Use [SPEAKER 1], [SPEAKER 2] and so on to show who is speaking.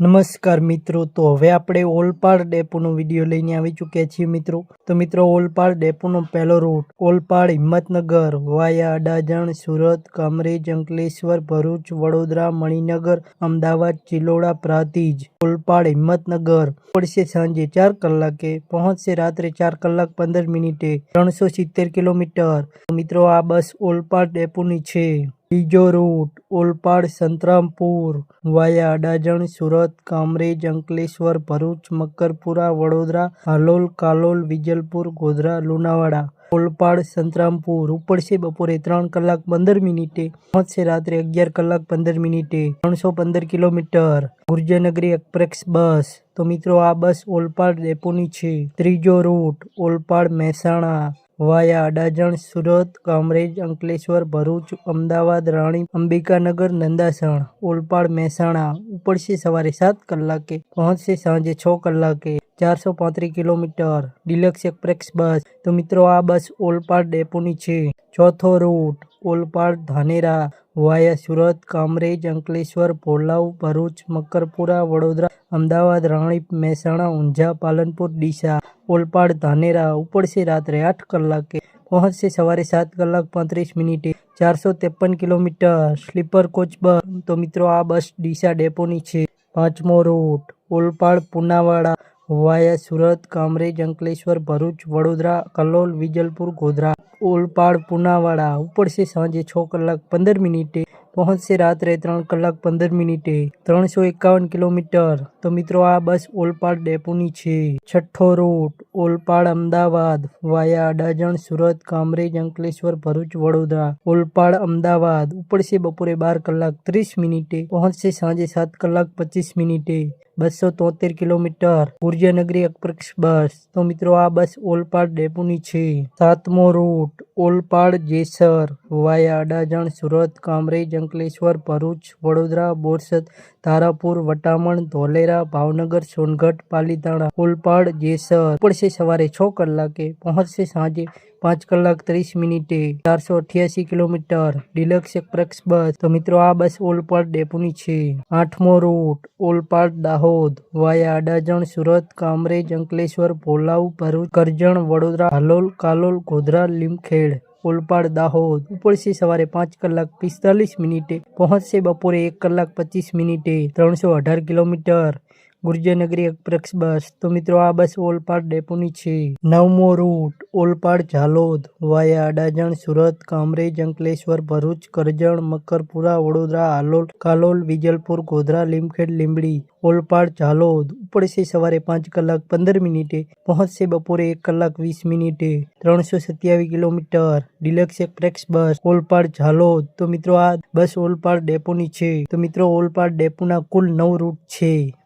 [SPEAKER 1] નમસ્કાર મિત્રો, તો હવે આપણે ઓલપાડ ડેપોનો વીડિયો લઈને આવી ચૂક્યા છીએ મિત્રો. તો મિત્રો, ઓલપાડ ડેપોનો પહેલો રૂટ, ઓલપાડ હિંમતનગર, વાયા અડાજણ, સુરત, કામરેજ, અંકલેશ્વર, ભરૂચ, વડોદરા, મણિનગર, અમદાવાદ, ચિલોડા, પ્રાતિજ, ઓલપાડ હિંમતનગર. પડશે સાંજે ચાર કલાકે, પહોંચશે રાત્રે ચાર કલાક પંદર મિનિટે, ત્રણસો સિત્તેર કિલોમીટર. મિત્રો, આ બસ ઓલપાડ ડેપોની છે. બીજો રૂટ, ઓલપાડ, સંતરામપુર, વાયા, અડાજણ, સુરત, કામરેજ, અંકલેશ્વર, ભરૂચ, મકરપુરા, વડોદરા, હાલોલ, કાલોલ, વિજલપુર, ગોધરા, લુણાવાડા. ઓલપાડ, સંતરામપુર. ઉપડશે બપોરે ત્રણ કલાક પંદર મિનિટે. પહોંચશે રાત્રે અગિયાર કલાક પંદર મિનિટે. ત્રણસો પંદર કિલોમીટર. ગુર્જરનગરી એક્સપ્રેસ બસ. તો મિત્રો આ બસ ઓલપાડ ડેપોની છે. ત્રીજો રૂટ, ઓલપાડ મહેસાણા. વાયા અડાજણ, સુરત, કામરેજ, અંકલેશ્વર, ભરૂચ, અમદાવાદ, રાણી, અંબિકાનગર, નંદાસણ, ઓલપાડ, મહેસાણા. ઉપડશે સવારે સાત કલાકે પહોંચશે સાંજે છ કલાકે. ચારસો પાંત્રીસ કિલોમીટર. ડિલક્સ એક્સપ્રેસ બસ. તો મિત્રો, આ બસ ઓલપાડ ડેપોની છે. ચોથો રૂટ, ઓલપાડ ધાનેરા. વાયા સુરત, કામરેજ, અંકલેશ્વર, ભોલાવ, ભરૂચ, મકરપુરા, વડોદરા અમદાવાદ, રાણી, મહેસાણા, ઊંઝા, પાલનપુર, ડીસા, ઓલપાડ, ધાનેરા, ઉપડશે રાત્રે આઠ કલાકે. પહોંચશે સવારે સાત કલાક પાંત્રીસ મિનિટે. ચારસો ત્રેપન કિલોમીટર સ્લીપર કોચ બસ. તો મિત્રો, આ બસ ડીસા ડેપોની છે. પાંચમો રૂટ. ઓલપાડ, પુનાવાડા, વાયા, સુરત, કામરેજ, અંકલેશ્વર, ભરૂચ, વડોદરા, કલોલ, વિજલપુર, ગોધરા. ઓલપાડ, પુનાવાડા. ઉપડશે સાંજે છ કલાક પંદર મિનિટે. પહોંચશે રાત્રે ત્રણ કલાક પંદર મિનિટે. ત્રણસો એકાવન કિલોમીટર. તો મિત્રો, આ બસ ઓલપાડ ડેપોની છે. છઠ્ઠો રૂટ, ઓલપાડ અમદાવાદ, વાયા અડાજણ, સુરત, કામરેજ, અંકલેશ્વર, ભરૂચ, વડોદરા. ઓલપાડ અમદાવાદ ઉપડશે બપોરે બાર કલાક ત્રીસ મિનિટે. પહોંચશે સાંજે સાત કલાક પચીસ મિનિટે. બસો તોતેર કિલોમીટર. ઉર્જાનગરી એક્સપ્રેસ બસ. તો મિત્રો, આ બસ ઓલપાડ ડેપોની છે. સાતમો રૂટ, ઓલપાડ જેસર, વાયા અડાજણ, સુરત, કામરેજ અંકલેશ્વર ભરૂચ, વડોદરા, બોરસદ, તારાપુર, વટામણ, ધોલેરા, ભાવનગર, સોનગઢ, પાલીતાણા ઓલપાડ જેસર. પડશે સવારે છ કલાકે, પહોંચશે સાંજે પાંચ કલાક ત્રીસ મિનિટે. ચારસો અઠ્યાસી કિલોમીટર. ડિલક્સ એક્સપ્રેસ બસ. તો મિત્રો, આ બસ ઓલપાડ ડેપોની છે. આઠમો રૂટ, ઓલપાડ, દાહોદ. વાયા અડાજણ, સુરત, કામરેજ, અંકલેશ્વર, ભોલાવ, ભરૂચ, કરજણ, વડોદરા, હાલોલ, કાલોલ, ગોધરા, લીમખેડ. ઓલપાડ દાહોદ ઉપડશે સવારે પાંચ કલાક પિસ્તાલીસ મિનિટે. પહોંચશે બપોરે એક કલાક પચીસ મિનિટે. ત્રણસો અઢાર કિલોમીટર. ગુર્જરનગરી એક્સપ્રેસ બસ. તો મિત્રો, આ બસ ઓલપાડ ડેપોની છે. નવમો રૂટ, ઓલપાડ ઝાલોદ, વાયા અડાજણ, સુરત, કામરેજ, અંકલેશ્વર, ભરૂચ, કરજણ, મકરપુરા, વડોદરા, હાલોલ, કાલોલ, વિજલપુર, ગોધરા, લીમખેડ, લીંબડી. ઓલપાડ ઝાલોદ ઉપડશે સવારે પાંચ કલાક પંદર મિનિટે, પહોંચશે બપોરે એક કલાક વીસ મિનિટે. ત્રણસો સત્યાવીસ kilometre, deluxe express bus, Olpad Jhalod. તો મિત્રો, આ બસ ઓલપાડ ડેપોની છે. તો મિત્રો, ઓલપાડ ડેપોના કુલ નવ રૂટ છે.